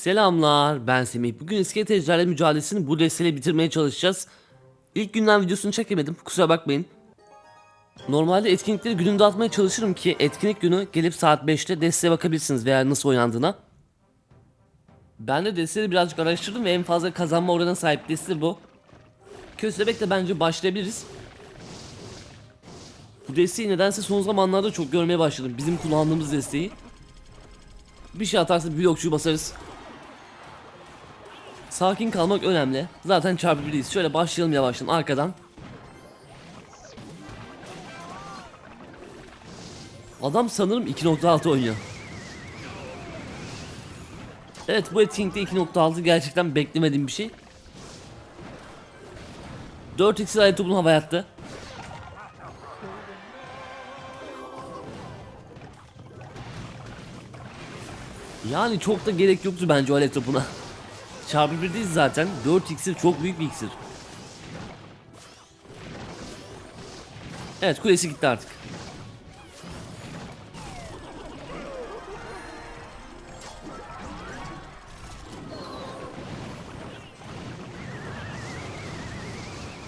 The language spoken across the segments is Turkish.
Selamlar ben Semih. Bugün iskelet ejderha mücadelesini bu desteyle bitirmeye çalışacağız. İlk günden videosunu çekemedim kusura bakmayın. Normalde etkinlikleri gününde atmaya çalışırım ki etkinlik günü gelip saat 5'te desteğe bakabilirsiniz veya nasıl oynandığına. Ben de desteği birazcık araştırdım ve en fazla kazanma oranına sahip deste bu. Köstebek'le bence başlayabiliriz. Bu desteği nedense son zamanlarda çok görmeye başladım. Bizim kullandığımız desteği. Bir şey atarsa blokçuyu basarız. Sakin kalmak önemli. Zaten çarpı biriyiz. Şöyle başlayalım yavaştan arkadan. Adam sanırım 2.6 oynuyor. Evet bu etkinlikte 2.6 gerçekten beklemediğim bir şey. 4x ayet topunu havaya attı. Yani çok da gerek yoktu bence o alet. Çarpı bir değil zaten. 4 iksir çok büyük bir iksir. Evet kulesi gitti artık.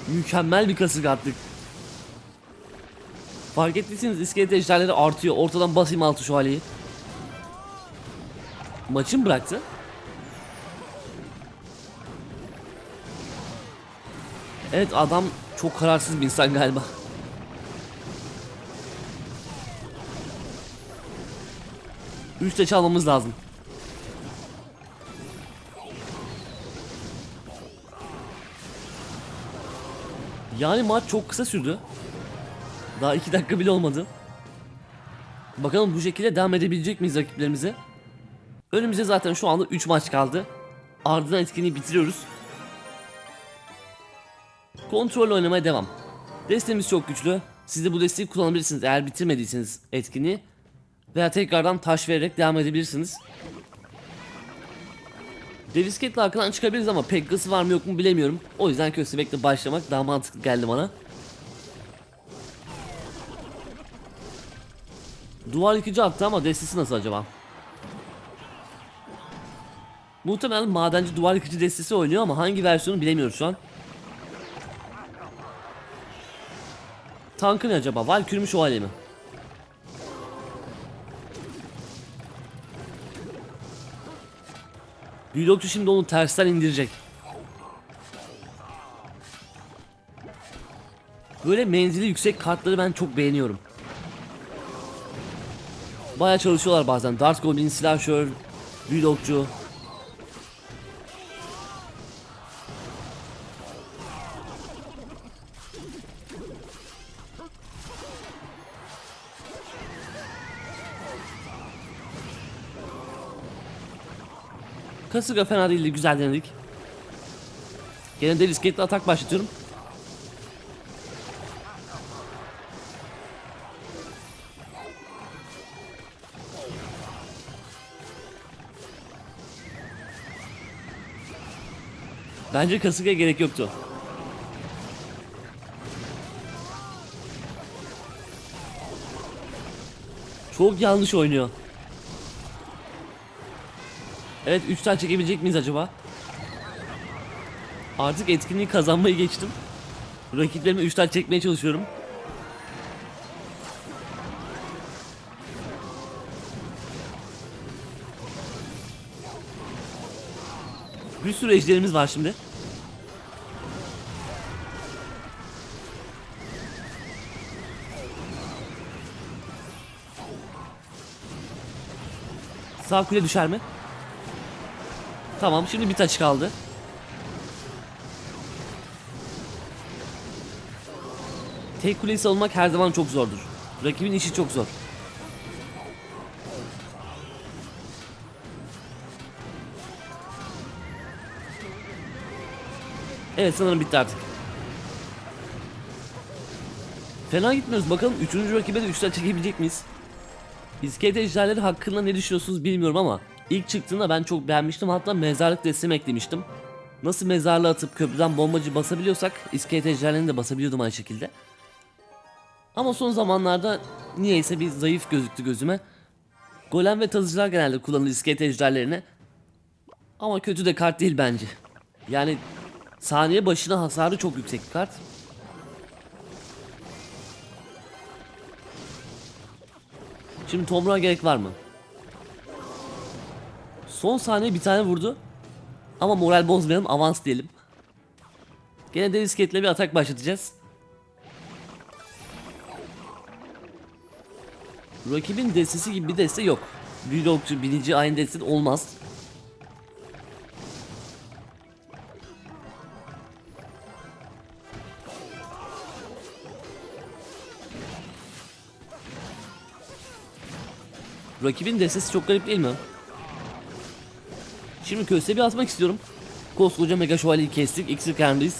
Mükemmel bir kasık attık. Fark ettiyseniz iskelet ejderleri artıyor. Ortadan basayım altı şu haleyi. Maçı mı bıraktı? Evet adam çok kararsız bir insan galiba. Üçte çalmamız lazım. Yani maç çok kısa sürdü. Daha iki dakika bile olmadı. Bakalım bu şekilde devam edebilecek miyiz rakiplerimize? Önümüzde zaten şu anda 3 maç kaldı. Ardından etkinliği bitiriyoruz. Kontrol oynamaya devam. Destemiz çok güçlü. Siz de bu desteği kullanabilirsiniz eğer bitirmediyseniz etkinliği. Veya tekrardan taş vererek devam edebilirsiniz. Devisketle arkadan çıkabiliriz ama Peggası var mı yok mu bilemiyorum. O yüzden Köstebek'le başlamak daha mantıklı geldi bana. Duvar yıkıcı attı ama destesi nasıl acaba? Muhtemelen madenci duvar yıkıcı destesi oynuyor ama hangi versiyonu bilemiyoruz şu an. Tankı ne acaba? Valkür mü şövalye mi? Büyülokçu şimdi onu tersten indirecek. Böyle menzili yüksek kartları ben çok beğeniyorum. Baya çalışıyorlar bazen. Dart Goblin, Slasher, Büyülokçu. Kasırga fena değildi, güzel denedik. Gene de risketli atak başlatıyorum. Bence kasırgaya gerek yoktu. Çok yanlış oynuyor. Evet 3 tane çekebilecek miyiz acaba? Artık etkinliği kazanmayı geçtim. Rakiplerime 3 tane çekmeye çalışıyorum. Bir sürü ejderimiz var şimdi. Sağ kule düşer mi? Tamam şimdi bir taç kaldı. Tek kuleyi savunmak her zaman çok zordur. Rakibin işi çok zor. Evet sanırım bitti artık. Fena gitmiyoruz. Bakalım 3. rakibe de 3'ten çekebilecek miyiz? İskelet ejderleri hakkında ne düşünüyorsunuz bilmiyorum ama ilk çıktığında ben çok beğenmiştim hatta mezarlık destem eklemiştim. Nasıl mezarlığı atıp köprüden bombacı basabiliyorsak iskelet ejderlerini de basabiliyordum aynı şekilde. Ama son zamanlarda niyeyse bir zayıf gözüktü gözüme. Golem ve tazıcılar genelde kullanılır iskelet ejderlerine. Ama kötü de kart değil bence. Yani saniye başına hasarı çok yüksek bir kart. Şimdi Tomruk'a gerek var mı? Son saniye bir tane vurdu. Ama moral bozmayalım avans diyelim. Gene de disketle bir atak başlatacağız. Rakibin destesi gibi bir deste yok. Okçu, binici aynı deste olmaz. Rakibin destesi çok garip değil mi? Şimdi köste bir atmak istiyorum. Koskoca mega şövalyeyi kestik. İksir karnındayız.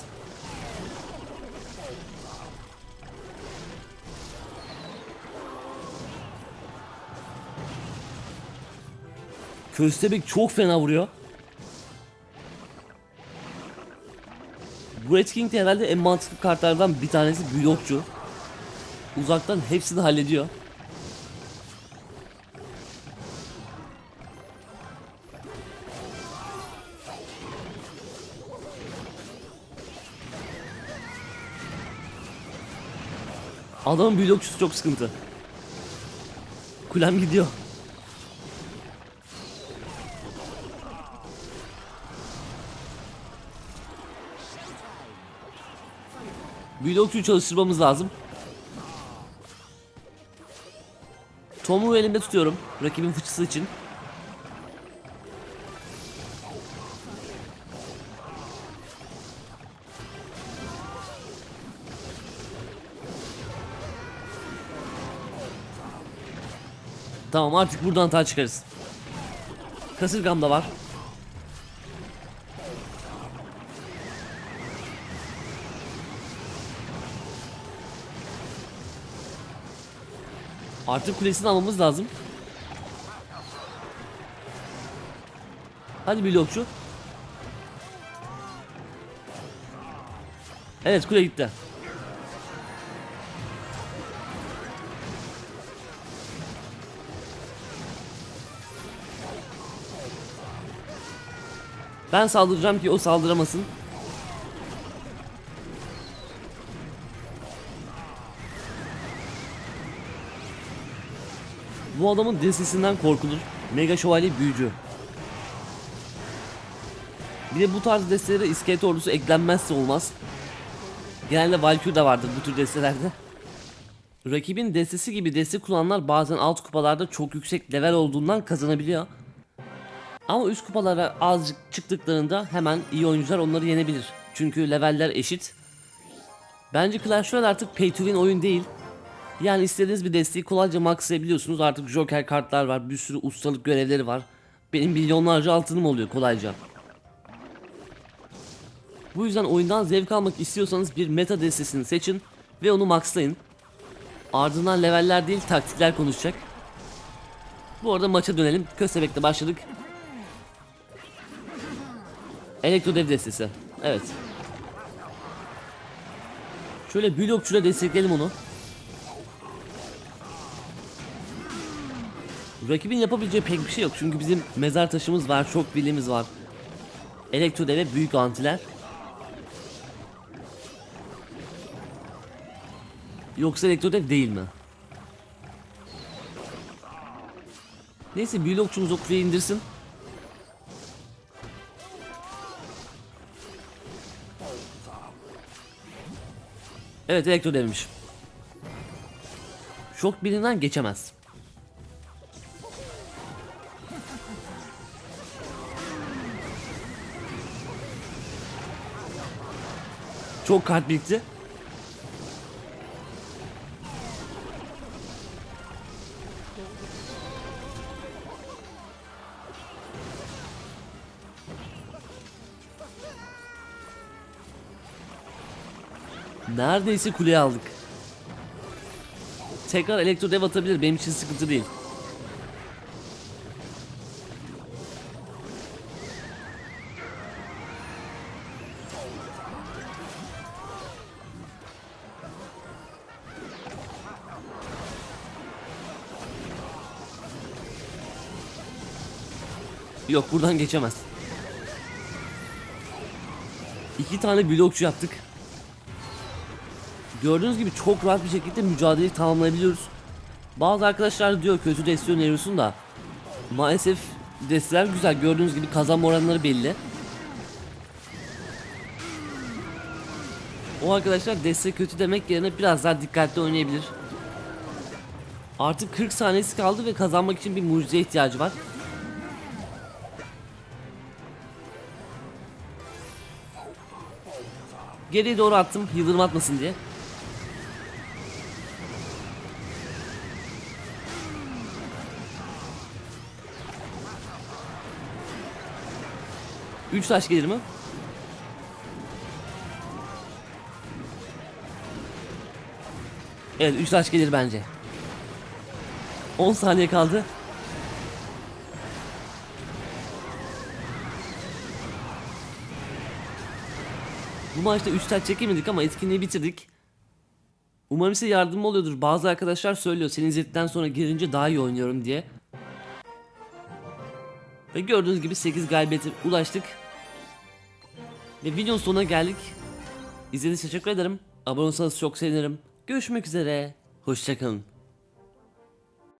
Köstebek çok fena vuruyor. Bu Red King de herhalde en mantıklı kartlardan bir tanesi blokçu. Uzaktan hepsini hallediyor. Adamın blokçusu çok sıkıntı. Kulem gidiyor. Blokçuyu çalıştırmamız lazım. Tom'u elimde tutuyorum. Rakibin fıçısı için. Tamam artık buradan hata çıkarız. Kasırgam da var. Artık kulesini almamız lazım. Hadi blokçu. Evet kule gitti. Ben saldıracağım ki o saldıramasın. Bu adamın destesinden korkulur. Mega şövalye büyücü. Bir de bu tarz destelere iskelet ordusu eklenmezse olmaz. Genelde Valkyrie de vardır bu tür destelerde. Rakibin destesi gibi deste kullananlar bazen alt kupalarda çok yüksek level olduğundan kazanabiliyor. Ama üst kupalara azıcık çıktıklarında hemen iyi oyuncular onları yenebilir. Çünkü leveller eşit. Bence Clash Royale artık pay to win oyun değil. Yani istediğiniz bir desteği kolayca maxlayabiliyorsunuz. Artık joker kartlar var, bir sürü ustalık görevleri var. Benim milyonlarca altınım oluyor kolayca. Bu yüzden oyundan zevk almak istiyorsanız bir meta destesini seçin ve onu maxlayın. Ardından leveller değil taktikler konuşacak. Bu arada maça dönelim. Köstebek'te başladık. Elektro dev destesi. Evet. Şöyle blokçuyla destekleyelim onu. Rakibin yapabileceği pek bir şey yok çünkü bizim mezar taşımız var, çok bilimiz var. Elektro deve büyük antiler. Yoksa elektro dev değil mi? Neyse blokçumuz o kuleyi indirsin. Evet elektro devmiş. Şok birinden geçemez. Çok kart birikti. Neredeyse kuleye aldık. Tekrar elektro dev atabilir benim için sıkıntı değil. Yok buradan geçemez. İki tane blokçu yaptık. Gördüğünüz gibi çok rahat bir şekilde mücadeleyi tamamlayabiliyoruz. Bazı arkadaşlar diyor kötü deste öneriyorsun da maalesef desteler güzel gördüğünüz gibi kazanma oranları belli. O arkadaşlar deste kötü demek yerine biraz daha dikkatli oynayabilir. Artık 40 saniyesi kaldı ve kazanmak için bir mucize ihtiyacı var. Geriye doğru attım yıldırım atmasın diye. Üç taş gelir mi? Evet 3 taş gelir bence. 10 saniye kaldı. Bu maçta 3 taş çekemedik ama etkinliği bitirdik. Umarım size yardımcı oluyordur. Bazı arkadaşlar söylüyor seni izledikten sonra girince daha iyi oynuyorum diye. Ve gördüğünüz gibi 8 galibiyete ulaştık. Ve videonun sonuna geldik. İzlediğiniz için teşekkür ederim. Abone olursanız çok sevinirim. Görüşmek üzere. Hoşçakalın.